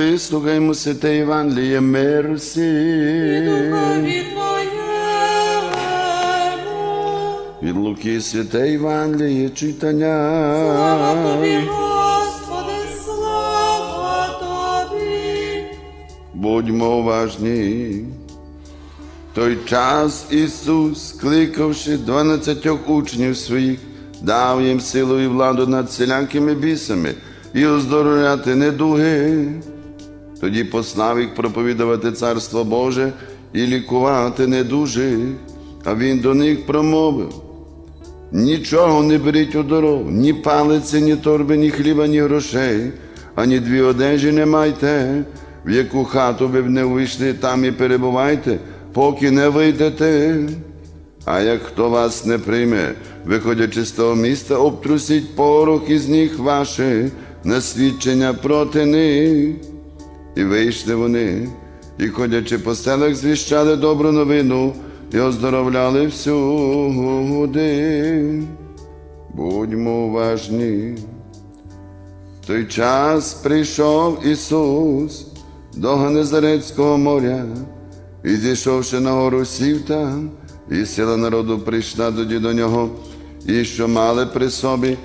Слухаймо святе Євангеліє, мир всім. Духові Твоєму. Від Луки святе Євангеліє, читання. Слава Тобі, Господи, слава Тобі. Будьмо уважні. Той час Ісус, кликавши дванадцятьох учнів своїх, дав їм силу і владу над всілякими бісами і оздоровляти недуги. Тоді послав їх проповідувати Царство Боже і лікувати недужих. А він до них промовив. Нічого не беріть у дорогу, ні палиці, ні торби, ні хліба, ні грошей, ані дві одежі не майте, в яку хату ви б не вийшли, там і перебувайте, поки не вийдете. А як хто вас не прийме, виходячи з того міста, обтрусіть порох із ніг ваших на свідчення проти них. І вийшли вони, і ходячи по селах, звіщали добру новину і оздоровляли всюди. Будьмо уважні. В той час прийшов Ісус до Ганезарецького моря, і зійшовши на гору сів там, і сила народу прийшла тоді до нього, і що мали при собі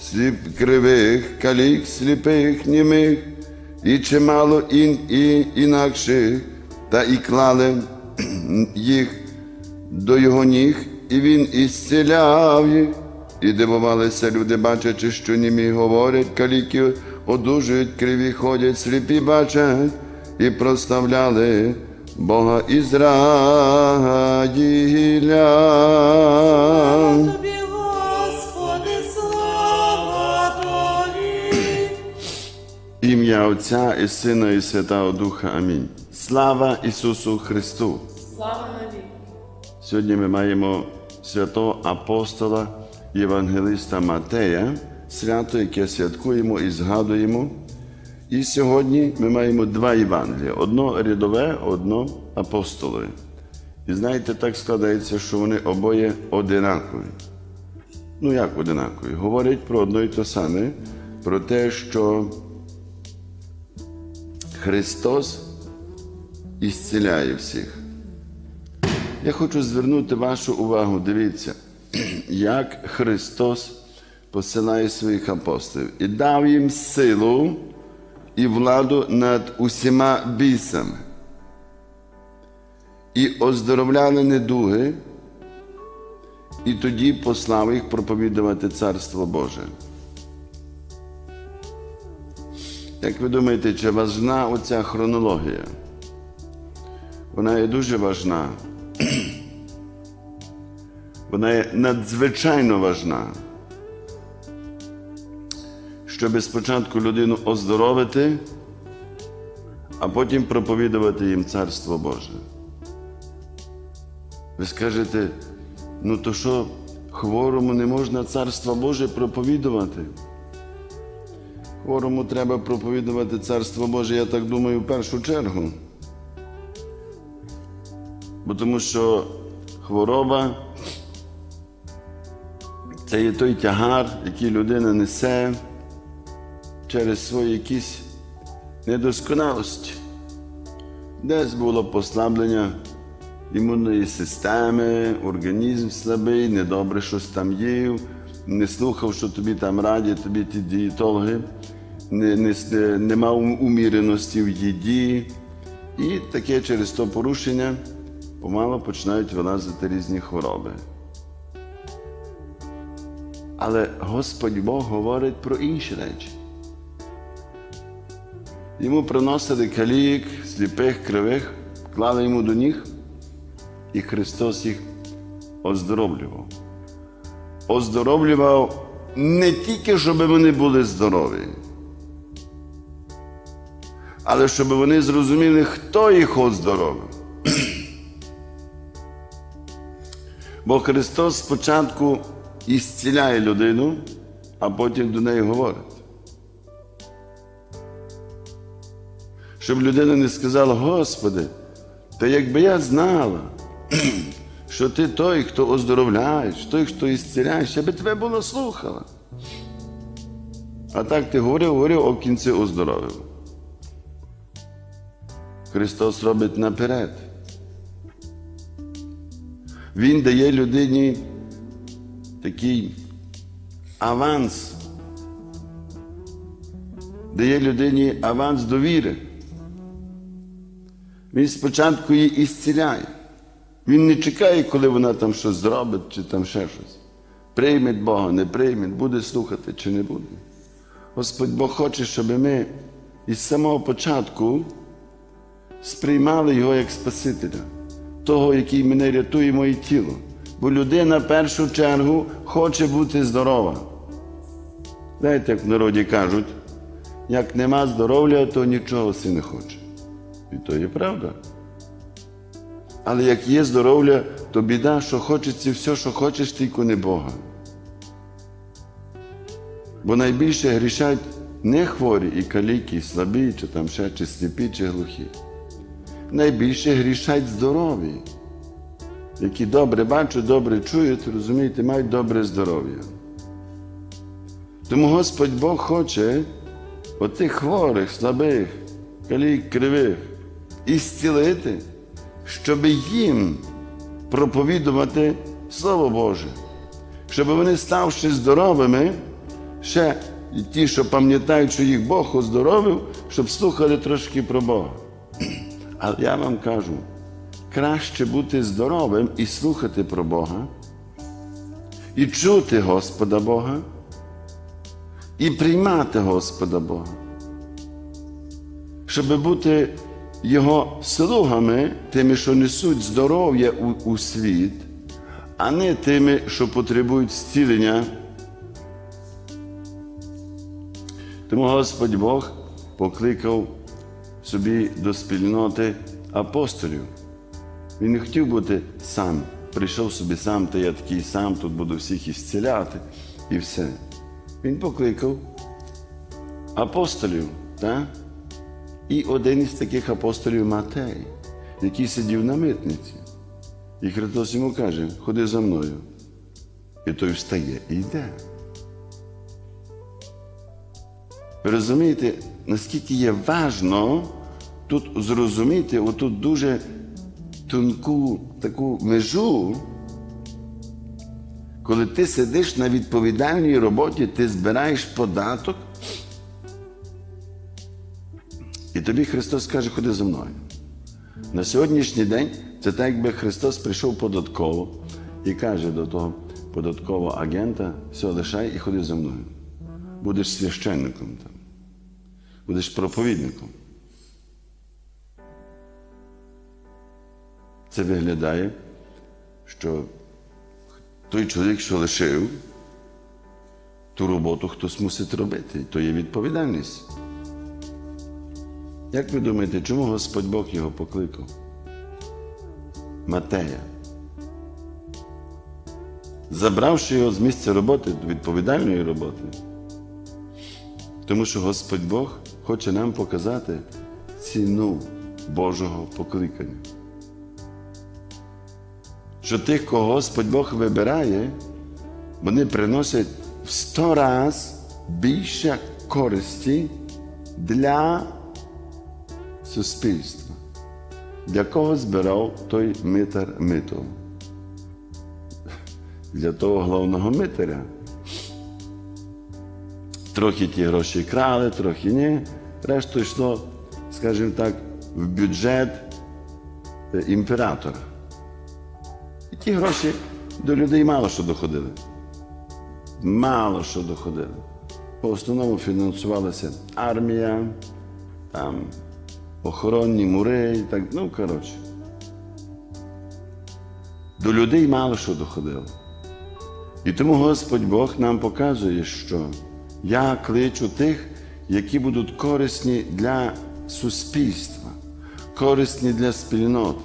сліп кривих, калік, сліпих, німих, і чимало ін, і інакших, та і клали їх до його ніг, і він ісціляв їх. І дивувалися люди, бачачи, що німі говорять, каліки одужують, криві ходять, сліпі бачать, і проставляли Бога Ізраїля. Ім'я Отця і Сина, і Святого Духа. Амінь. Слава Ісусу Христу! Слава навіки. Сьогодні ми маємо святого апостола Євангелиста Матея, свято, яке святкуємо і згадуємо. І сьогодні ми маємо два Євангелія: одно рядове, одно апостолове. І знаєте, так складається, що вони обоє одинакові. Ну, як одинакові? Говорять про одно і те саме, про те, що Христос ісціляє всіх. Я хочу звернути вашу увагу, дивіться, як Христос посилає своїх апостолів і дав їм силу і владу над усіма бісами. І оздоровляли недуги, і тоді послав їх проповідувати Царство Боже. Як ви думаєте, чи важна оця хронологія? Вона є дуже важна. Вона є надзвичайно важна. Щоб спочатку людину оздоровити, а потім проповідувати їм Царство Боже. Ви скажете, ну то що хворому не можна Царство Боже проповідувати? Хворому треба проповідувати Царство Боже, я так думаю, в першу чергу. Бо тому що хвороба це є той тягар, який людина несе через свої якісь недосконалості. Десь було послаблення імунної системи, організм слабий, недобре щось там їв, не слухав, що тобі там радять, тобі ті дієтологи, не, не, не, не мав уміреності в їді. І таке через то порушення помало починають вилазити різні хвороби. Але Господь Бог говорить про інші речі. Йому приносили калік, сліпих, кривих, клали йому до ніг, і Христос їх оздоровлював. Оздоровлював не тільки, щоб вони були здорові, але щоб вони зрозуміли, хто їх оздоровив. Бо Христос спочатку ісціляє людину, а потім до неї говорить. Щоб людина не сказала, Господи, та якби я знала, що ти той, хто оздоровляєш, той, хто ісціляєш, я би тебе було слухала. А так ти говорив, говорив, в кінці оздоровив. Христос робить наперед. Він дає людині такий аванс, дає людині аванс довіри. Він спочатку її ісціляє. Він не чекає, коли вона там щось зробить чи там ще щось. Прийме Бога, не прийме, буде слухати чи не буде. Господь Бог хоче, щоб ми із самого початку сприймали Його як Спасителя, того, який мене рятує моє тіло. Бо людина в першу чергу хоче бути здорова. Знаєте, як в народі кажуть, як нема здоров'я, то нічого си не хоче. І то є правда. Але як є здоров'я, то біда, що хочеться все, що хочеш, тільки не Бога. Бо найбільше грішать не хворі і каліки, і слабі, чи там ще, чи сліпі, чи глухі. Найбільше грішать здорові, які добре бачать, добре чують, розумієте, мають добре здоров'я. Тому Господь Бог хоче отих хворих, слабих, калік, кривих ісцілити, щоб їм проповідувати Слово Боже, щоб вони, ставши здоровими, ще ті, що пам'ятають, що їх Бог оздоровив, щоб слухали трошки про Бога. Але я вам кажу, краще бути здоровим і слухати про Бога, і чути Господа Бога, і приймати Господа Бога, щоб бути Його слугами, тими, що несуть здоров'я у, у світ, а не тими, що потребують зцілення. Тому Господь Бог покликав собі до спільноти апостолів. Він не хотів бути сам. Прийшов собі сам, та я такий сам, тут буду всіх ісціляти і все. Він покликав апостолів. Так? І один із таких апостолів Матей, який сидів на митниці. І Христос йому каже: ходи за мною. І той встає і йде. Ви розумієте, наскільки є важно тут зрозуміти оту дуже тонку таку межу, коли ти сидиш на відповідальній роботі, ти збираєш податок, і тобі Христос каже, ходи за мною. На сьогоднішній день це так, якби Христос прийшов податково і каже до того податкового агента, все, лишай і ходи за мною. Будеш священником там, будеш проповідником. Це виглядає, що той чоловік, що лишив, ту роботу хтось мусить робити. То є відповідальність. Як ви думаєте, чому Господь Бог його покликав? Матея. Забравши його з місця роботи, відповідальної роботи. Тому що Господь Бог хоче нам показати ціну Божого покликання. Що тих, кого Господь Бог вибирає, вони приносять в сто раз більше користі для суспільства. Для кого збирав той митар мито? Для того головного митаря. Трохи ті гроші крали, трохи ні. Решту йшло, скажімо так, в бюджет е, імператора. Ті гроші до людей мало що доходили. Мало що доходили. По основному фінансувалася армія, там, охоронні мури і так, ну, коротше. До людей мало що доходило. І тому Господь Бог нам показує, що я кличу тих, які будуть корисні для суспільства, корисні для спільноти.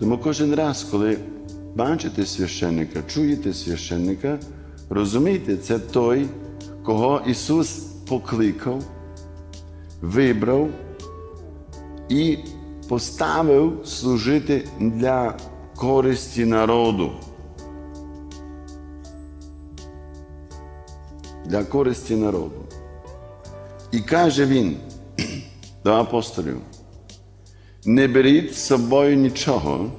Тому кожен раз, коли бачите священника, чуєте священника, розумійте, це той, кого Ісус покликав, вибрав і поставив служити для користі народу. Для користі народу. І каже він, до апостолів. Не беріть з собою нічого,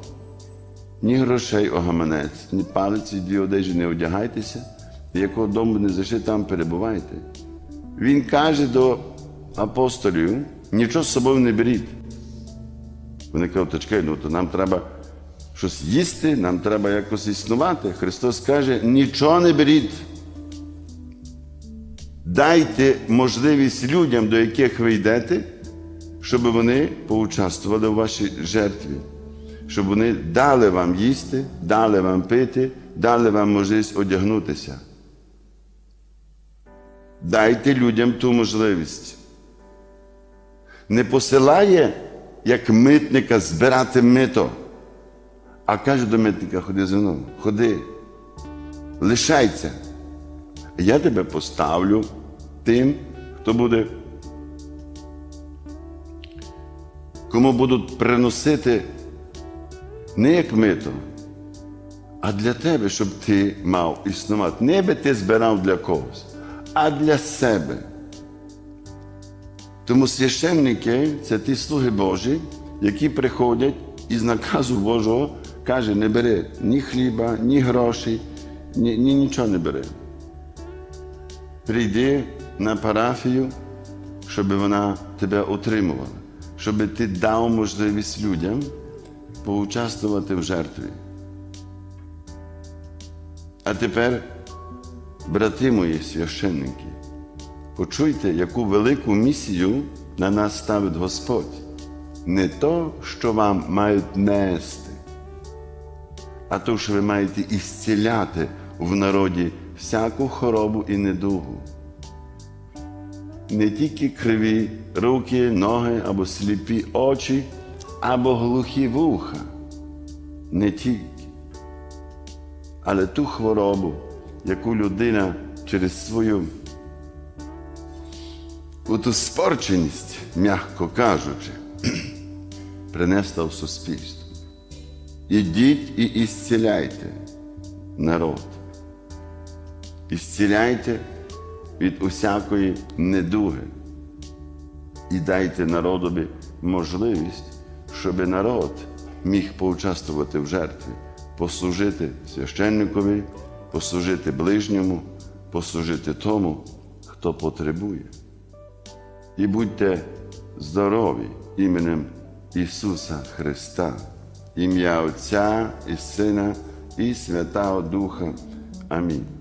ні грошей о гаманець, ні палиці, дві одежі не одягайтеся, якого дому не зайшли, там перебувайте. Він каже до апостолів: нічого з собою не беріть. Вони кажуть, «Та чекай, ну то нам треба щось їсти, нам треба якось існувати. Христос каже, нічого не беріть. Дайте можливість людям, до яких ви йдете, щоб вони поучаствували у вашій жертві, щоб вони дали вам їсти, дали вам пити, дали вам можливість одягнутися. Дайте людям ту можливість. Не посилає, як митника, збирати мито, а каже до митника, ходи зі мною, ходи, лишайся. Я тебе поставлю тим, хто буде, кому будуть приносити не як мито, а для тебе, щоб ти мав існувати. Не би ти збирав для когось, а для себе. Тому священники це ті слуги Божі, які приходять із наказу Божого, каже, не бери ні хліба, ні грошей, ні, ні нічого не бери. Прийди на парафію, щоб вона тебе отримувала, щоб ти дав можливість людям поучаствувати в жертві. А тепер, брати мої священники, почуйте, яку велику місію на нас ставить Господь. Не то, що вам мають нести, а то, що ви маєте ісціляти в народі всяку хворобу і недугу. Не тільки криві руки, ноги або сліпі очі, або глухі вуха. Не тільки. Але ту хворобу, яку людина через свою ту спорченість, м'яко кажучи, принесла в суспільство. Ідіть і ісціляйте народ. Ісціляйте від усякої недуги і дайте народові можливість, щоб народ міг поучаствувати в жертві, послужити священникові, послужити ближньому, послужити тому, хто потребує. І будьте здорові іменем Ісуса Христа, ім'я Отця і Сина і Святого Духа. Амінь.